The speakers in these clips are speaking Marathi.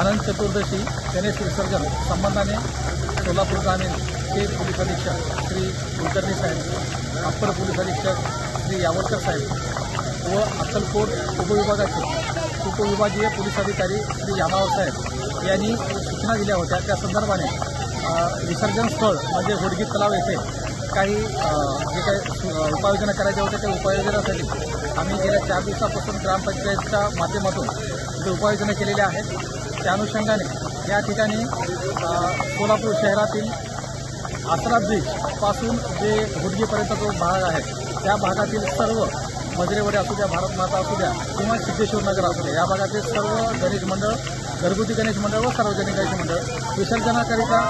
अनंत चतुर्दशी गणेश विसर्जन संबंधाने सोलापूर ग्रामीण चे पोलीस अधीक्षक श्री कुलकर्णी साहेब अप्पर पोलीस अधीक्षक श्री यावरकर साहेब व अक्कलकोट उपविभागाचे उपविभागीय पोलीस अधिकारी श्री यामावर साहेब यांनी सूचना दिल्या होत्या. त्या संदर्भाने विसर्जन स्थळ म्हणजे होडगी तलाव येथे काही जे काही उपाययोजना करायच्या होत्या त्या उपाययोजनासाठी आम्ही गेल्या चार दिवसापासून ग्रामपंचायतच्या माध्यमातून जे उपाययोजना केलेल्या आहेत त्या अनुषंगाने या ठिकाणी सोलापूर शहरातील आसरा बीचपासून जे हुडगीपर्यंत जो भाग आहे त्या भागातील सर्व मजरेवडे असू द्या भारत माता असू द्या किंवा सिद्धेश्वर नगर असू द्या या भागातील सर्व गणेश मंडळ घरगुती गणेश मंडळ व सार्वजनिक गणेश मंडळ विसर्जनाकरिता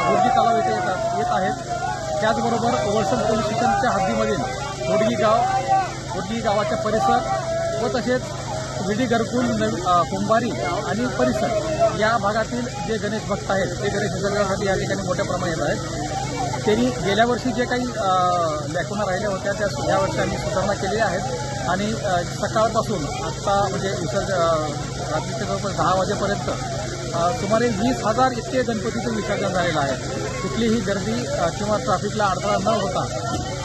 हुडगी तलाव येथे येतात येत आहेत. त्याचबरोबर वळसंग पोलीस स्टेशनच्या हद्दीमधील हुडगी गाव हुडगी गावाचा परिसर व तसेच विडी घरकुल कुंभारी आणि परिसर या भागातील जे गणेश भक्त आहेत ते गणेश विसर्जनासाठी या ठिकाणी मोठ्या प्रमाणात येत आहेत त्यांनी गेल्या वर्षी जे काही लॅकुना राहिल्या होत्या त्या या वर्षी आम्ही सुधारणा केलेल्या आहेत आणि सकाळपासून आत्ता म्हणजे विसर्ज रात्रीच्या जवळपास दहा वाजेपर्यंत सुमारे वीस हजार इतके गणपतीचं विसर्जन झालेलं आहे. कुठलीही गर्दी किंवा ट्रॅफिकला अडथळा न होता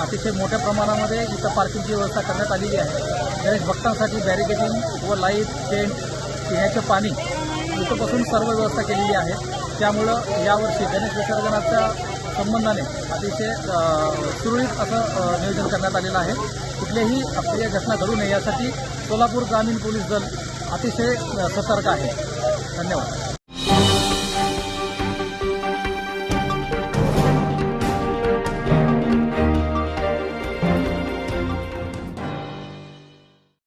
अतिशय मोठ्या प्रमाणामध्ये इथं पार्किंगची व्यवस्था करण्यात आलेली आहे. गणेश भक्तांसाठी बॅरिकेडिंग व लाइट टेंट पिण्याचं पाणी इथंपासून सर्व व्यवस्था केलेली आहे. त्यामुळं यावर्षी गणेश विसर्जनाच्या संबंधाने अतिशय सुरळीत असं नियोजन करण्यात आलेलं आहे. कुठल्याही अप्रिय घटना घडू नये यासाठी सोलापूर ग्रामीण पोलीस दल अतिशय सतर्क आहे. धन्यवाद.